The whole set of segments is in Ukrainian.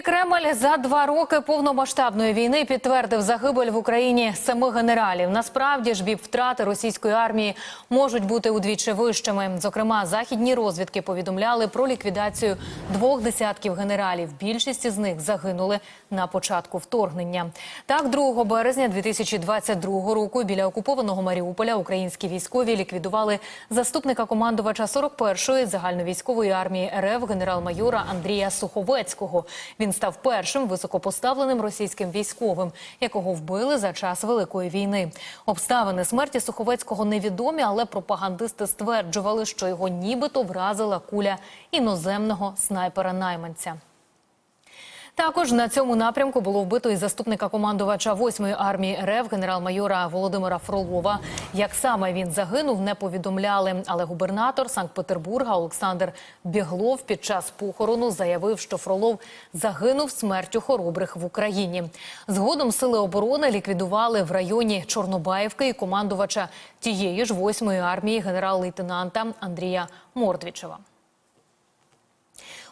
І Кремль за два роки повномасштабної війни підтвердив загибель в Україні семи генералів. Насправді ж біп втрати російської армії можуть бути удвічі вищими. Зокрема, західні розвідки повідомляли про ліквідацію двох десятків генералів. Більшість із них загинули на початку вторгнення. Так, 2 березня 2022 року біля окупованого Маріуполя українські військові ліквідували заступника командувача 41-ї загальновійськової армії РФ генерал-майора Андрія Суховецького. Він став першим високопоставленим російським військовим, якого вбили за час великої війни. Обставини смерті Суховецького невідомі, але пропагандисти стверджували, що його нібито вразила куля іноземного снайпера-найманця. Також на цьому напрямку було вбито і заступника командувача 8-ї армії РФ генерал-майора Володимира Фролова. Як саме він загинув, не повідомляли. Але губернатор Санкт-Петербурга Олександр Біглов під час похорону заявив, що Фролов загинув смертю хоробрих в Україні. Згодом сили оборони ліквідували в районі Чорнобаївки і командувача тієї ж 8-ї армії генерал-лейтенанта Андрія Мордвічева.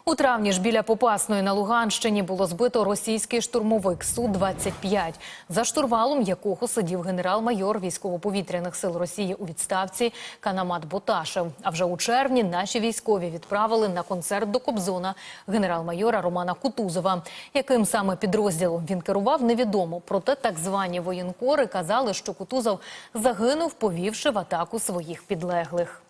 У травні ж біля Попасної на Луганщині було збито російський штурмовик Су-25, за штурвалом якого сидів генерал-майор військово-повітряних сил Росії у відставці Канамат Боташев. А вже у червні наші військові відправили на концерт до Кобзона генерал-майора Романа Кутузова. Яким саме підрозділом він керував, невідомо. Проте так звані воєнкори казали, що Кутузов загинув, повівши в атаку своїх підлеглих.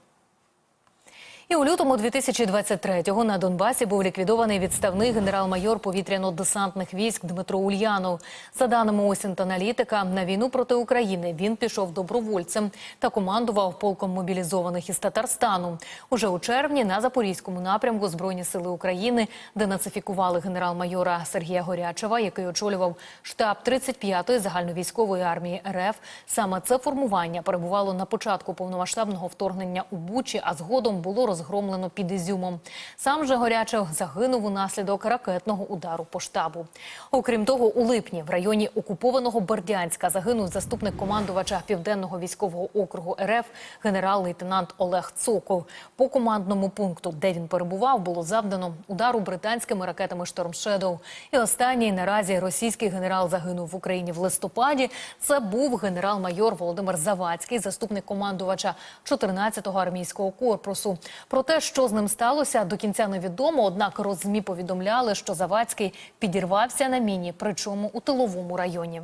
І у лютому 2023-го на Донбасі був ліквідований відставний генерал-майор повітряно-десантних військ Дмитро Ульянов. За даними Осінт-аналітика, на війну проти України він пішов добровольцем та командував полком мобілізованих із Татарстану. Уже у червні на Запорізькому напрямку Збройні сили України денацифікували генерал-майора Сергія Горячева, який очолював штаб 35-ї загальновійськової армії РФ. Саме це формування перебувало на початку повномасштабного вторгнення у Бучі, а згодом було роз розгромлено під Ізюмом. Сам же Горячев загинув унаслідок ракетного удару по штабу. Окрім того, у липні в районі окупованого Бердянська загинув заступник командувача південного військового округу РФ генерал-лейтенант Олег Цоков. По командному пункту, де він перебував, було завдано удару британськими ракетами «Шторм Шедоу». І останній наразі російський генерал загинув в Україні в листопаді. Це був генерал-майор Володимир Завадський, заступник командувача 14-го армійського корпусу. Про те, що з ним сталося, до кінця невідомо. Однак роззмі повідомляли, що Завадський підірвався на міні, причому у тиловому районі.